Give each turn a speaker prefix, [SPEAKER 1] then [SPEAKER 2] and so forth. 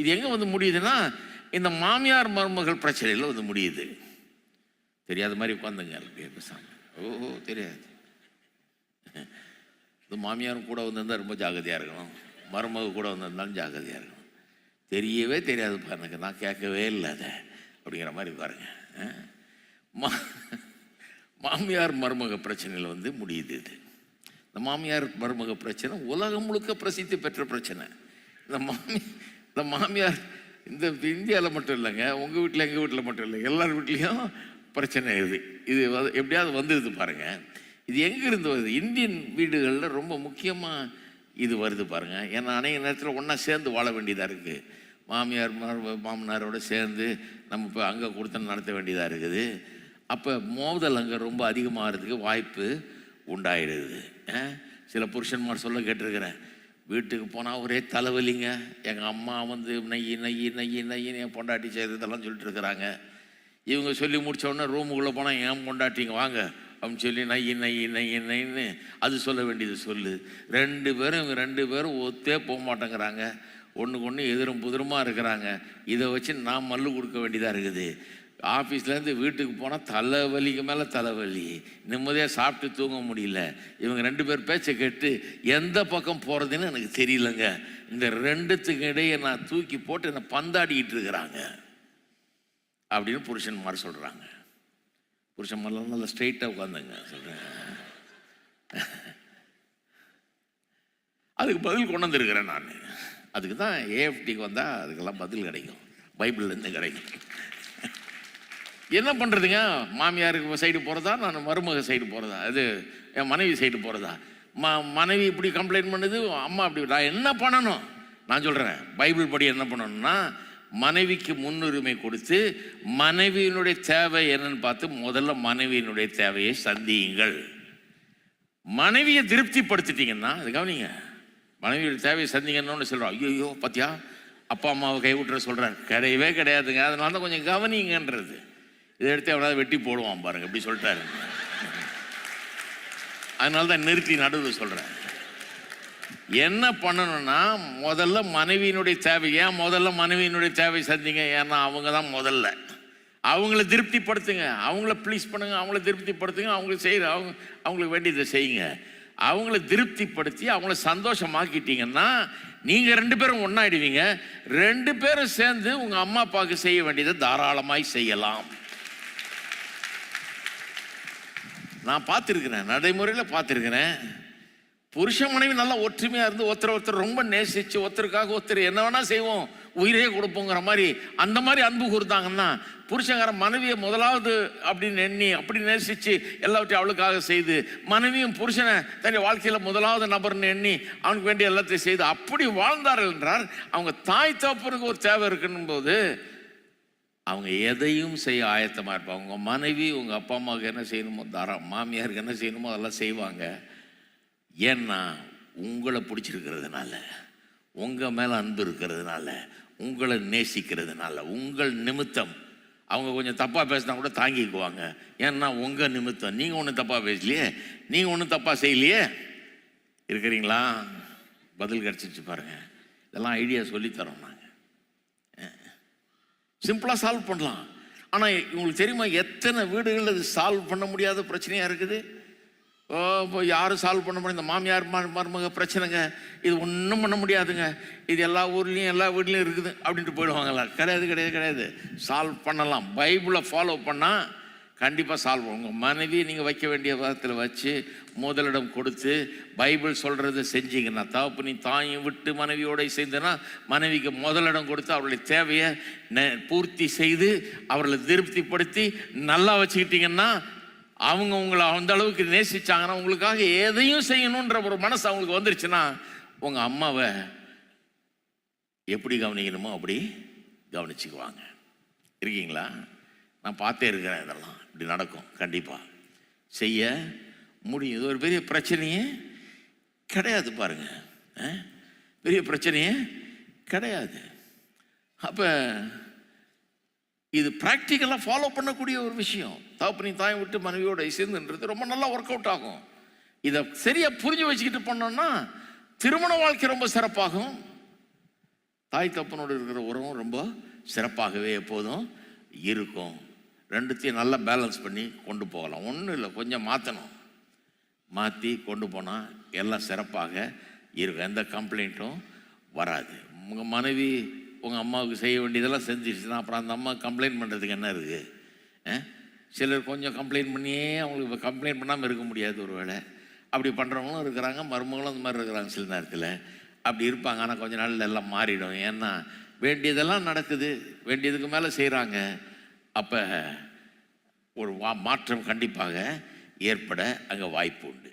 [SPEAKER 1] இது எங்கே வந்து முடியுதுன்னா இந்த மாமியார் மருமகள் பிரச்சனையில் வந்து முடியுது. தெரியாத மாதிரி உட்காந்துங்க பேசாமல் பேசாம ஓ தெரியாது. இந்த மாமியாரும் கூட வந்திருந்தால் ரொம்ப ஜாகிரதையாக இருக்கணும். மருமக கூட வந்திருந்தாலும் ஜாகிரதையாக இருக்கணும். தெரியவே தெரியாது எனக்கு நான் கேட்கவே இல்லை அதை. அப்படிங்கிற மாதிரி பாருங்க. மா மாமியார் மருமக பிரச்சனையில் வந்து முடியுது இது. இந்த மாமியார் மருமக பிரச்சனை உலகம் முழுக்க பிரசித்தி பெற்ற பிரச்சனை. இந்த மாமி இந்த மாமியார் இந்த இந்தியாவில் மட்டும் இல்லைங்க உங்கள் வீட்டில் எங்கள் வீட்டில் மட்டும் இல்லை எல்லார் வீட்லேயும் பிரச்சனை இது. இது எப்படியாவது வந்துடுது பாருங்க. இது எங்கேருந்து வருது? இந்தியன் வீடுகளில் ரொம்ப முக்கியமாக இது வருது பாருங்க. ஏன்னா அநேக நேரத்தில் ஒன்றா சேர்ந்து வாழ வேண்டியதாக இருக்குது மாமியார் மாமனாரோடு சேர்ந்து நம்ம இப்போ அங்கே கொடுத்து நடத்த வேண்டியதாக இருக்குது. அப்போ மோதல் அங்கே ரொம்ப அதிகமாகிறதுக்கு வாய்ப்பு உண்டாயிடுது. சில புருஷன்மார் சொல்ல கேட்டிருக்கிறேன். வீட்டுக்கு போனால் ஒரே தலைவலிங்க. எங்கள் அம்மா வந்து நெய் நெய் நெய் நெய்ன்னு என் பொண்டாட்டி செய்ததெல்லாம் சொல்லிட்டு இருக்கிறாங்க. இவங்க சொல்லி முடித்தோடனே ரூமுக்குள்ளே போனால் ஏன் பொண்டாட்டிங்க வாங்க. அப்படின்னு சொல்லி நெய் நெய் நெய் நெய்ன்னு அது சொல்ல வேண்டியது சொல்லு. ரெண்டு பேரும் இவங்க ரெண்டு பேரும் ஒத்தே போக மாட்டேங்கிறாங்க. ஒன்றுக்கு ஒன்று எதிரும் புதிரமாக இருக்கிறாங்க. இதை வச்சு நான் மல்லு கொடுக்க வேண்டியதாக இருக்குது. ஆஃபீஸ்லேருந்து வீட்டுக்கு போனால் தலைவலிக்கு மேலே தலைவலி. நிம்மதியாக சாப்பிட்டு தூங்க முடியல. இவங்க ரெண்டு பேர் பேச்சை கேட்டு எந்த பக்கம் போகிறதுன்னு எனக்கு தெரியலங்க. இந்த ரெண்டுத்துக்கு இடையே நான் தூக்கி போட்டு என்னை பந்தாடிக்கிட்டு இருக்கிறாங்க. அப்படின்னு புருஷன்மார் சொல்கிறாங்க புருஷன்மாரெலாம் நல்லா ஸ்ட்ரெயிட்டாக உட்காந்துங்க சொல்கிறேன் அதுக்கு பதில் கொண்டு வந்திருக்கிறேன் நான். அதுக்கு தான் ஏஎஃப்டிக்கு வந்தால் அதுக்கெல்லாம் பதில் கிடைக்கும். பைபிள்லேருந்து கிடைக்கும். என்ன பண்ணுறதுங்க மாமியாருக்கு சைடு போகிறதா நான் மருமக சைடு போகிறதா அது என் மனைவி சைடு போகிறதா ம மனைவி இப்படி கம்ப்ளைண்ட் பண்ணுது அம்மா அப்படி நான் என்ன பண்ணணும்? நான் சொல்கிறேன் பைபிள் படி என்ன பண்ணணும்னா மனைவிக்கு முன்னுரிமை கொடுத்து மனைவியினுடைய தேவை என்னன்னு பார்த்து முதல்ல மனைவியினுடைய தேவையை சந்தியுங்கள். மனைவியை திருப்திப்படுத்திட்டீங்கன்னா அது கவனிங்க. மனைவியோட தேவையை சந்திங்கன்னு சொல்கிறோம் ஐயோ பாத்தியா? அப்பா அம்மாவை கைவிட்டுற சொல்கிறார் கிடையவே கிடையாதுங்க. அதனால தான் கொஞ்சம் கவனிங்கன்றது. இதை எடுத்து எவனாவது வெட்டி போடுவான் பாருங்க இப்படி சொல்லிட்டாரு. அதனால தான் நிறுத்தி நடுவில் சொல்கிறேன் என்ன பண்ணணும்னா முதல்ல மனைவியினுடைய தேவை ஏன் முதல்ல மனைவியினுடைய தேவை சந்திங்க? ஏன்னா அவங்க தான் முதல்ல. அவங்கள திருப்திப்படுத்துங்க அவங்கள ப்ளீஸ் பண்ணுங்க அவங்கள திருப்திப்படுத்துங்க அவங்களுக்கு செய்கிற அவங்க அவங்களுக்கு வேண்டியதை செய்யுங்க. அவங்கள திருப்திப்படுத்தி அவங்கள சந்தோஷமாக்கிட்டீங்கன்னா நீங்கள் ரெண்டு பேரும் ஒன்றாயிடுவீங்க ரெண்டு பேரும் சேர்ந்து உங்கள் அம்மா அப்பாவுக்கு செய்ய வேண்டியதை தாராளமாய் செய்யலாம். நான் பார்த்துருக்கிறேன் நடைமுறையில் பார்த்துருக்கிறேன். புருஷ மனைவி நல்லா ஒற்றுமையாக இருந்து ஒருத்தர் ஒருத்தர் ரொம்ப நேசிச்சு ஒருத்தருக்காக ஒருத்தர் என்ன வேணால் செய்வோம் உயிரே கொடுப்போங்கிற மாதிரி அந்த மாதிரி அன்பு கொடுத்தாங்கன்னா புருஷங்கார மனைவியை முதலாவது அப்படின்னு எண்ணி அப்படி நேசிச்சு எல்லாவற்றையும் அவளுக்காக செய்து மனைவியும் புருஷனை தன்னுடைய வாழ்க்கையில் முதலாவது நபர்னு எண்ணி அவனுக்கு வேண்டிய எல்லாத்தையும் செய்து அப்படி வாழ்ந்தார்கள் என்றார் அவங்க தாய் தகப்பனுக்கு ஒரு தேவை இருக்குன்னும் போது அவங்க எதையும் செய்ய ஆயத்தமாக இருப்பாங்க. உங்கள் மனைவி உங்கள் அப்பா அம்மாவுக்கு என்ன செய்யணுமோ தாரா மாமியாருக்கு என்ன செய்யணுமோ அதெல்லாம் செய்வாங்க. ஏன்னா உங்களை பிடிச்சிருக்கிறதுனால உங்கள் மேலே அன்பு இருக்கிறதுனால உங்களை நேசிக்கிறதுனால உங்கள் நிமித்தம். அவங்க கொஞ்சம் தப்பாக பேசினா கூட தாங்கிக்குவாங்க. ஏன்னா உங்கள் நிமித்தம். நீங்கள் ஒன்றும் தப்பாக பேசலையே? நீங்கள் ஒன்றும் தப்பாக செய்யலையே? இருக்கிறீங்களா? பதில் கிடச்சிச்சு பாருங்கள் இதெல்லாம் ஐடியா சொல்லித்தரோம் நாங்கள் சிம்பிளாக சால்வ் பண்ணலாம். ஆனால் உங்களுக்கு தெரியுமா எத்தனை வீடுகள் அது சால்வ் பண்ண முடியாத பிரச்சனையாக இருக்குது? ஓ இப்போ யாரும் சால்வ் பண்ண முடியும் இந்த மாமியார் மருமக பிரச்சனைங்க. இது ஒன்றும் பண்ண முடியாதுங்க. இது எல்லா ஊர்லேயும் எல்லா வீட்லேயும் இருக்குது. அப்படின்ட்டு போயிடுவாங்களா கிடையாது கிடையாது கிடையாது. சால்வ் பண்ணலாம். பைபிளை ஃபாலோ பண்ணால் கண்டிப்பாக சால்வ் உங்கள் மனைவி நீங்கள் வைக்க வேண்டிய விதத்தில் வச்சு முதலிடம் கொடுத்து பைபிள் சொல்கிறத செஞ்சீங்கன்னா தகப்பு நீ தாயும் விட்டு மனைவியோட செய்தனா மனைவிக்கு முதலிடம் கொடுத்து அவருடைய தேவையை நெ- பூர்த்தி செய்து அவர்களை திருப்திப்படுத்தி நல்லா வச்சுக்கிட்டீங்கன்னா அவங்க உங்களை அந்த அளவுக்கு நேசிச்சாங்கன்னா உங்களுக்காக எதையும் செய்யணுன்ற ஒரு மனசு அவங்களுக்கு வந்துருச்சுன்னா உங்கள் அம்மாவை எப்படி கவனிக்கணுமோ அப்படி கவனிச்சுக்குவாங்க. இருக்கீங்களா? நான் பார்த்தே இருக்கிறேன் இதெல்லாம். இப்படி நடக்கும். கண்டிப்பாக செய்ய முடியும். இது ஒரு பெரிய பிரச்சனையே கிடையாது பாருங்க. பெரிய பிரச்சனையே கிடையாது. அப்போ இது ப்ராக்டிக்கலாக ஃபாலோ பண்ணக்கூடிய ஒரு விஷயம். தகப்பனி தாய் விட்டு மனைவியோட சேர்ந்துன்றது ரொம்ப நல்லா ஒர்க் அவுட் ஆகும். இதை சரியாக புரிஞ்சு வச்சுக்கிட்டு பண்ணோம்னா திருமண வாழ்க்கை ரொம்ப சிறப்பாகும். தாய் தப்பனோடு இருக்கிற உறவும் ரொம்ப சிறப்பாகவே எப்போதும் இருக்கும். ரெண்டுத்தையும் நல்லா பேலன்ஸ் பண்ணி கொண்டு போகலாம். ஒன்றும் இல்லை கொஞ்சம் மாற்றணும் மாற்றி கொண்டு போனால் எல்லாம் சிறப்பாக இருக்கும். எந்த கம்ப்ளைண்ட்டும் வராது. உங்கள் மனைவி உங்கள் அம்மாவுக்கு செய்ய வேண்டியதெல்லாம் செஞ்சிருச்சுன்னா அப்புறம் அந்த அம்மா கம்ப்ளைண்ட் பண்ணுறதுக்கு என்ன இருக்குது சிலர் கொஞ்சம் கம்ப்ளைண்ட் பண்ணியே அவங்களுக்கு இப்போ கம்ப்ளைண்ட் பண்ணாமல் இருக்க முடியாது ஒரு வேளை அப்படி பண்ணுறவங்களும் இருக்கிறாங்க மருமகளும் அந்த மாதிரி இருக்கிறாங்க சில நேரத்தில். அப்படி இருப்பாங்க. ஆனால் கொஞ்ச நாளில் எல்லாம் மாறிடும். ஏன்னா வேண்டியதெல்லாம் நடக்குது. வேண்டியதுக்கு மேலே செய்கிறாங்க அப்போ ஒரு வா மாற்றம் கண்டிப்பாக ஏற்பட அங்கே வாய்ப்பு உண்டு.